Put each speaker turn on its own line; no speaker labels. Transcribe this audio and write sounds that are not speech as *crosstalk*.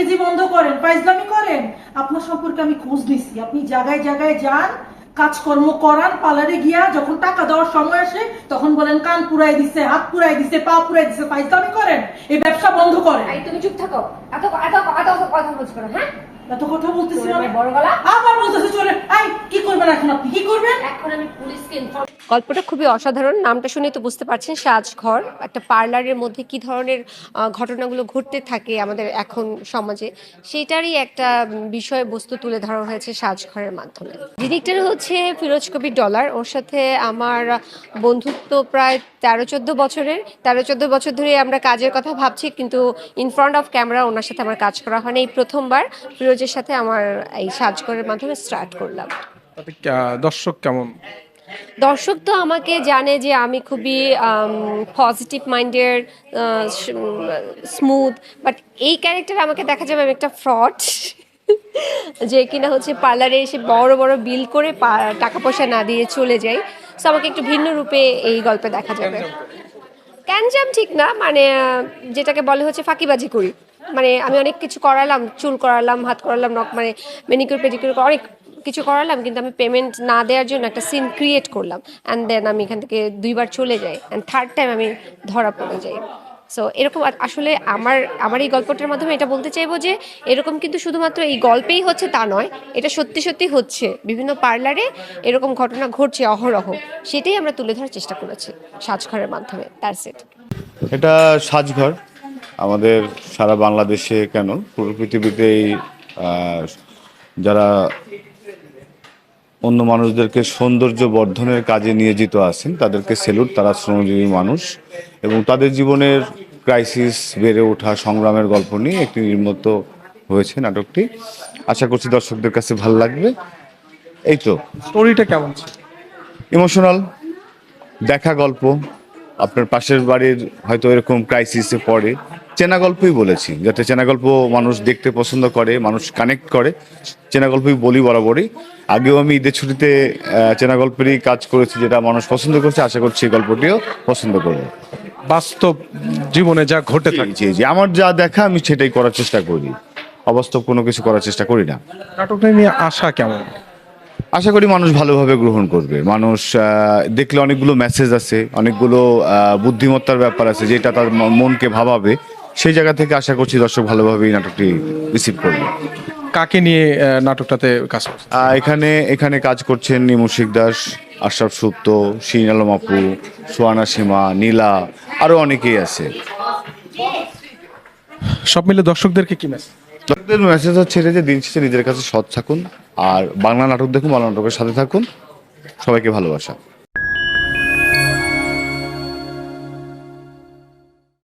বদতমিজি বন্ধ করেন, ফাইজলামি করেন, আপনার সম্পর্কে আমি খোঁজ নিছি। আপনি জায়গায় জায়গায় যান, কাজকর্ম করান, পার্লারে গিয়া যখন টাকা দেওয়ার সময় আসে, তখন বলেন, কান পুরাই দিছে, হাত পুরাই দিছে, পা পুরাই দিছে, ফাইজলামি করেন, এই ব্যবসা বন্ধ করেন।
তুমি চুপ থাকো, এত এত কথা বলছো হ্যাঁ?
এত কথা বলতেছি মানে?
বড় গলা?
আবার বলতেছে চলে আই কি করবেন এখন আপনি? কি করবেন?
এখন আমি পুলিশকে ইনফর্ম
গল্পটা খুবই অসাধারণ। নামটা শুনে তো বুঝতে পারছেন সাজঘর। একটা পার্লারের মধ্যে কি ধরনের ঘটনাগুলো ঘটতে থাকে আমাদের এখন সমাজে সেটারই একটা বিষয়বস্তু তুলে ধরা হয়েছে সাজঘরের মাধ্যমে। ডিরেক্টর হচ্ছে ফিরোজ কবির ডলার। ওর সাথে আমার বন্ধুত্ব প্রায় তেরো চোদ্দ বছরের। তেরো চোদ্দ বছর ধরে আমরা কাজের কথা ভাবছি কিন্তু ইন ফ্রন্ট অফ ক্যামেরা ওনার সাথে আমার কাজ করা হয়নি এই প্রথমবার ফিরোজের সাথে আমার এই সাজঘরের মাধ্যমে স্টার্ট করলাম।
দর্শক কেমন?
দর্শক তো আমাকে জানে যে আমি খুবই পজিটিভ মাইন্ডের স্মুথ বাট এই ক্যারেক্টার আমাকে দেখা যাবে আমি একটা ফ্রড *laughs* যে কিনা হচ্ছে পার্লারে এসে বড় বড় বিল করে টাকা পয়সা না দিয়ে চলে যাই। সো আমাকে একটু ভিন্ন রূপে এই গল্পে দেখা যাবে। ক্যানজাম ঠিক না মানে যেটাকে বলে হচ্ছে ফাঁকিবাজি করি। মানে আমি অনেক কিছু করালাম, চুল করালাম, হাত করালাম নখ মানে মেনিকিউর পেডিকিউর অনেক কিছু করালাম, কিন্তু আমি পেমেন্ট না দেওয়ার জন্য একটা সিন ক্রিয়েট করলাম অ্যান্ড দেন আমি এখান থেকে দুইবার চলে যাই অ্যান্ড থার্ড টাইম আমি ধরা পড়ে যাই। সো এরকম আসলে আমার আমার এই গল্পটার মাধ্যমে এটা বলতে চাইব যে, এরকম কিন্তু শুধুমাত্র এই গল্পেই হচ্ছে তা নয়, এটা সত্যি সত্যি হচ্ছে। বিভিন্ন পার্লারে এরকম ঘটনা ঘটছে অহরহ, সেটাই আমরা তুলে ধরার চেষ্টা করেছি সাজঘরের মাধ্যমে। তার সেট
এটা সাজঘর। আমাদের সারা বাংলাদেশে কেন? পুরো পৃথিবীতেই যারা অন্য মানুষদেরকে সৌন্দর্য বর্ধনের কাজে নিয়োজিত আছেন তাদেরকে সেলুট তারা শ্রমজীবী মানুষ এবং তাদের জীবনের ক্রাইসিস বেড়ে ওঠা সংগ্রামের গল্প নিয়ে একটি নির্মিত হয়েছে নাটকটি। আশা করছি দর্শকদের কাছে ভালো লাগবে। এই তো।
স্টোরিটা কেমন
ইমোশনাল দেখা গল্প। আপনার পাশের বাড়ির হয়তো এরকম ক্রাইসিসে পড়ে। চেনা গল্পই বলেছি। যাতে চেনা গল্প মানুষ দেখতে পছন্দ করে মানুষ কানেক্ট করে। চেনা গল্পই বলি বরাবরই। আগেও আমি ঈদের ছুটিতে চেনা গল্পেরই কাজ করেছি যেটা মানুষ পছন্দ করছে আশা করছি এই গল্পটিও পছন্দ করবে।
বাস্তব জীবনে যা ঘটে থাকে।
জি জি। আমার যা দেখা আমি সেটাই করার চেষ্টা করি। অবাস্তব কোনো কিছু করার চেষ্টা করি না।
নাটকটা নিয়ে আশা কেমন?
আশা করি মানুষ ভালোভাবে গ্রহণ করবে। মানুষ দেখলে অনেকগুলো মেসেজ আছে অনেকগুলো বুদ্ধিমত্তার ব্যাপার আছে যেটা তার মনকে ভাবাবে। সেই জায়গা থেকে আশা করছি দর্শক ভালোভাবে এই নাটকটি রিসিভ করবে।
কাকে নিয়ে নাটকটাতে কাজ করছে?
এখানে এখানে কাজ করছেন নিমুশিক দাস আশরাফ সুপ্ত শিন আলম আপু সোয়ানা সীমা নীলা আরও অনেকেই আছে।
সব মিলে দর্শকদেরকে কি মেসেজ
দর্শকদের মেসেজ হচ্ছে এটা যে দিন শেষে নিজের কাছে সৎ থাকুন আর বাংলা নাটক দেখুন বাংলা নাটকের সাথে থাকুন। সবাইকে ভালোবাসা।